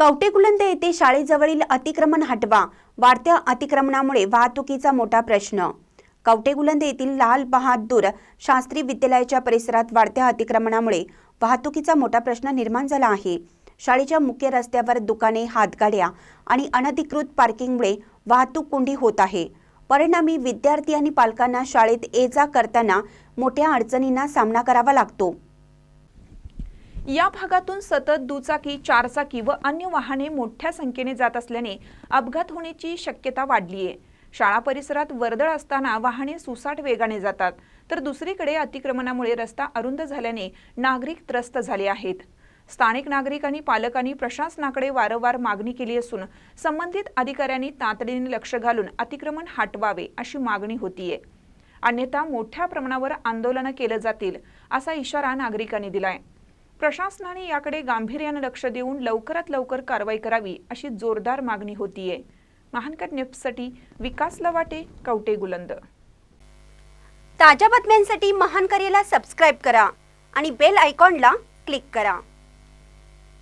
कवटेकुलंद येथे शाळेजवळील अतिक्रमण हटवा. वाढत्या अतिक्रमणामुळे वाहतुकीचा मोठा प्रश्न. कवटेकुलंद येथील लाल बहादूर शास्त्री विद्यालयाच्या परिसरात वाढत्या अतिक्रमणामुळे वाहतुकीचा मोठा प्रश्न निर्माण झाला आहे. शाळेच्या मुख्य रस्त्यावर दुकाने हातगाड्या आणि अनधिकृत पार्किंगमुळे वाहतूक कोंडी होत आहे. परिणामी विद्यार्थी आणि पालकांना शाळेत ये जा करताना मोठ्या अडचणींना सामना करावा लागतो. या भागातून सतत दुचाकी चारचाकी व अन्य वाहने मोठ्या संख्येने जात असल्याने अपघात होण्याची शक्यता वाढली आहे शाळा परिसरात वर्दळ असताना वाहने सुसाट वेगाने जातात. तर दुसरीकडे अतिक्रमणामुळे रस्ता अरुंद झाल्याने नागरिक त्रस्त झाले आहेत. स्थानिक नागरिक आणि पालकांनी प्रशासनाकडे वारंवार मागणी केली असून संबंधित अधिकाऱ्यांनी तातडीने लक्ष घालून अतिक्रमण हटवावे अशी मागणी होतीये. अन्यथा मोठ्या प्रमाणावर आंदोलनं केलं जातील असा इशारा नागरिकांनी दिलाय. प्रशासनाने याकडे गांभीर्यानं लक्ष देऊन लवकरात लवकर कारवाई करावी अशी जोरदार मागणी होतीये. महानकर न्यूजसाठी विकास लवाटे कवटे गुलंद. ताज्या बातम्यांसाठी महान करेला सबस्क्राईब करा आणि बेल आयकॉनला क्लिक करा.